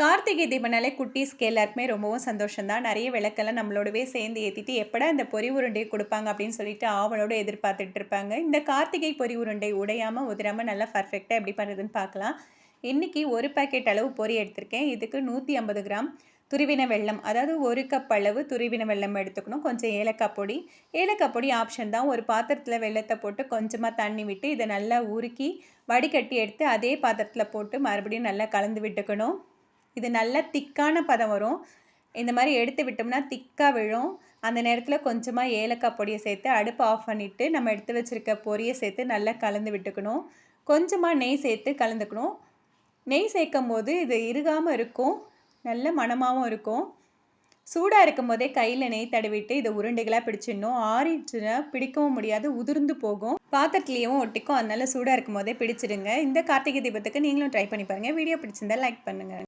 கார்த்திகை தீபனாலே குட்டீஸ்க்கு எல்லாருக்குமே ரொம்பவும் சந்தோஷம் தான் நிறைய விளக்கெல்லாம் நம்மளோடவே சேர்ந்து ஏற்றிட்டு எப்படா இந்த பொறி உருண்டையை கொடுப்பாங்க அப்படின்னு சொல்லிட்டு ஆவலோடு எதிர்பார்த்துட்டு இருப்பாங்க. இந்த கார்த்திகை பொறி உருண்டை உடையாமல் உதிராமல் நல்லா பர்ஃபெக்டாக எப்படி பண்ணுறதுன்னு பார்க்கலாம். இன்றைக்கி ஒரு பேக்கெட் அளவு பொறி எடுத்திருக்கேன். இதுக்கு நூற்றி ஐம்பது கிராம் துருவின வெள்ளம் அதாவது ஒரு கப் அளவு துருவின வெள்ளம் எடுத்துக்கணும். கொஞ்சம் ஏலக்காய் பொடி. ஏலக்காய் பொடி ஆப்ஷன் தான். ஒரு பாத்திரத்தில் வெள்ளத்தை போட்டு கொஞ்சமாக தண்ணி விட்டு இதை நல்லா உருக்கி வடிகட்டி எடுத்து அதே பாத்திரத்தில் போட்டு மறுபடியும் நல்லா கலந்து விட்டுக்கணும். இது நல்லா திக்கான பதம் வரும். இந்த மாதிரி எடுத்து விட்டோம்னா திக்காக விழும். அந்த நேரத்தில் கொஞ்சமாக ஏலக்காய் பொடியை சேர்த்து அடுப்பு ஆஃப் பண்ணிவிட்டு நம்ம எடுத்து வச்சுருக்க பொரியை சேர்த்து நல்லா கலந்து விட்டுக்கணும். கொஞ்சமாக நெய் சேர்த்து கலந்துக்கணும். நெய் சேர்க்கும் போது இது இறுகாமல் இருக்கும். நல்ல மணமாகவும் இருக்கும். சூடாக இருக்கும் போதே கையில் நெய் தடவிட்டு இதை உருண்டைகளாக பிடிச்சிடணும். ஆறிடுச்சுன்னா பிடிக்கவும் முடியாது உதிர்ந்து போகும். பாத்திரத்துலேயும் ஒட்டிக்கும். அதனால சூடாக இருக்கும் போதே பிடிச்சிடுங்க. இந்த கார்த்திகை தீபத்துக்கு நீங்களும் ட்ரை பண்ணி பாருங்கள் வீடியோ பிடிச்சிருந்தா லைக் பண்ணுங்கள்